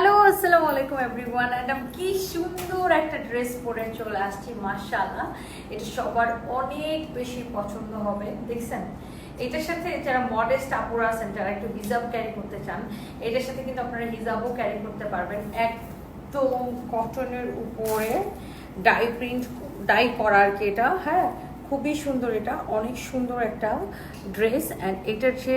Hello আসসালামু আলাইকুম everyone আমি কি সুন্দর একটা ড্রেস পরে চলে আসছি, মাশাআল্লাহ। এটা সবার অনেক বেশি পছন্দ হবে, দেখছেন? এটার সাথে যারা মডেস্ট আপুরা আছেন, যারা একটু হিজাব ক্যারি করতে চান, এটার সাথে কিন্তু আপনারা হিজাবও ক্যারি করতে পারবেন। একদম কটনের উপরে ডাই প্রিন্ট ডাই করা আর কি এটা হ্যাঁ? খুবই সুন্দর এটা, অনেক সুন্দর একটা ড্রেস অ্যান্ড এটার যে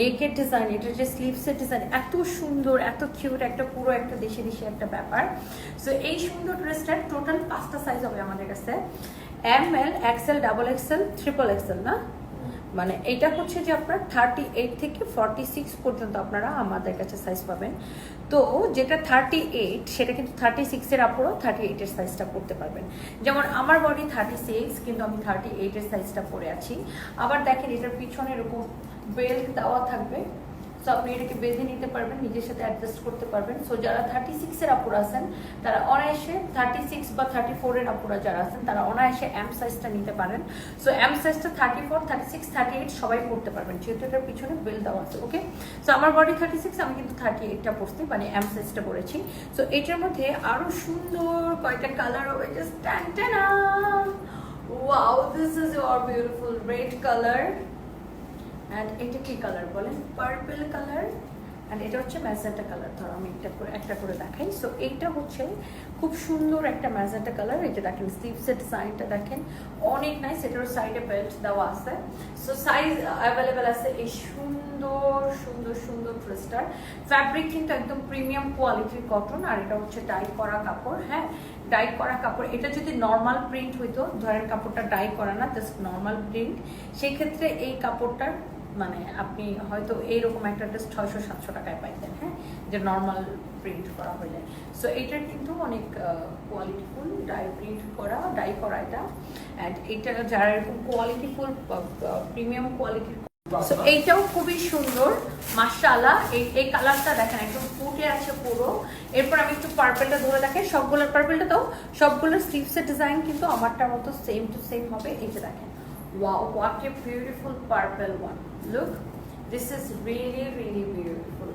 নেকের ডিজাইন এটার যে স্লিভসের ডিজাইন এত সুন্দর, এত কিউট একটা পুরো একটা দেশে দেশে একটা ব্যাপার। সো এই সুন্দর ড্রেসটার টোটাল পাঁচটা সাইজ হবে আমাদের কাছে। M L XL double XL triple XL না? মানে এটা হচ্ছে যে আপনার থার্টি এইট থেকে ফর্টি সিক্স পর্যন্ত আপনারা আমাদের কাছে সাইজ পাবেন। তো যেটা থার্টি এইট সেটা কিন্তু থার্টি সিক্সের আপরও থার্টি এইটের সাইজটা পড়তে পারবেন। যেমন আমার বডি থার্টি সিক্স কিন্তু আমি থার্টি এইটের সাইজটা পরে আছি। আবার দেখেন এটার পিছনে এরকম বেল্ট দেওয়া থাকবে। সো আপনি এটাকে বেঁধে নিতে পারবেন, নিজের সাথে অ্যাডজাস্ট করতে পারবেন। সো যারা থার্টি সিক্সের আপুরা আছেন, তারা অনায়াসে থার্টি সিক্স বা থার্টি ফোরের আপুরা যারা আছেন, তারা অনায়াসে এম সাইজটা নিতে পারেন। সো এম সাইজটা thirty four thirty six thirty eight সবাই পড়তে পারবেন, যেহেতু এটার পিছনে বেল দেওয়া আছে ওকে সো আমার বডি থার্টি সিক্স আমি কিন্তু থার্টি এইটটা পড়ছি মানে এম সাইজটা পড়েছি। সো এটার মধ্যে আরও সুন্দর কয়টা কালার হবে just wow this is your beautiful red colour and এটা কি কালার বলেন? পার্পল কালার অ্যান্ড এটা হচ্ছে ম্যাজেন্টা কালার ধরো, আমি একটা করে একটা করে দেখাই। সো এইটা হচ্ছে খুব সুন্দর একটা ম্যাজেন্টা কালার যে দেখেন স্লিভসের ডিজাইনটা দেখেন। অনেক নাইস এটার সাইডে বেল্ট দেওয়া আছে। সো সাইজ অ্যাভেলেবেল আছে এই সুন্দর সুন্দর সুন্দর ড্রেসটার ফ্যাব্রিক কিন্তু একদম প্রিমিয়াম কোয়ালিটির কটন আর এটা হচ্ছে ডাই করা কাপড়। হ্যাঁ ডাই করা কাপড়। এটা যদি নর্মাল প্রিন্ট হইতো, ধরেন কাপড়টা ডাই করা না জাস্ট নর্মাল প্রিন্ট সেই ক্ষেত্রে এই কাপড়টার মানে আপনি হয়তো এইরকম একটা ড্রেস ছয়শো সাতশো টাকায় পাইতেন হ্যাঁ? যে নর্মাল প্রিন্ট করা হলে সো এইটার কিন্তু অনেক কোয়ালিটিফুল ডাই প্রিন্ট করা ডাই করা এটা অ্যান্ড এইটা যারা এরকম কোয়ালিটিফুল প্রিমিয়াম কোয়ালিটির সো এইটাও খুবই সুন্দর মাশাআল্লাহ। এই এই কালারটা দেখেন একদম ফুটে আছে পুরো। এরপর আমি একটু পার্পেলটা ধরে দেখেন সবগুলোর পার্পেলটা তো সবগুলোর স্লিভসের ডিজাইন কিন্তু আমারটার মতো সেম টু সেম হবে। এই যে দেখেন wow what a beautiful purple one. Look this is really really beautiful.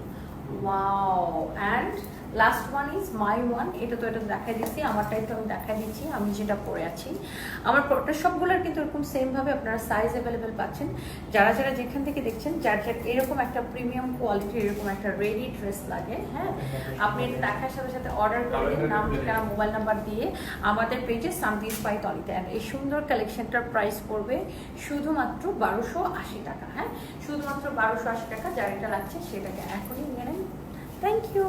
Wow and last one is my one এটা তো এটা দেখাই দিচ্ছি আমারটাই তো আমি দেখাই দিচ্ছি আমি যেটা পরে আছি। আমার প্রোডাক্ট সবগুলোর কিন্তু এরকম সেমভাবে আপনারা সাইজ অ্যাভেলেবেল পাচ্ছেন। যারা যারা যেখান থেকে দেখছেন যার যার এরকম একটা প্রিমিয়াম কোয়ালিটির এরকম একটা রেডি ড্রেস লাগে হ্যাঁ? আপনি এটা দেখার সাথে সাথে অর্ডার করে দিন নাম ঠিকানা মোবাইল নাম্বার দিয়ে। আমাদের পেজে সানদিস বাই তলিতে এই সুন্দর কালেকশনটার প্রাইস পড়বে শুধুমাত্র বারোশো আশি টাকা হ্যাঁ? শুধুমাত্র বারোশো আশি টাকা যার এটা লাগছে সেটাকে এখনই নিয়ে নেন। Thank you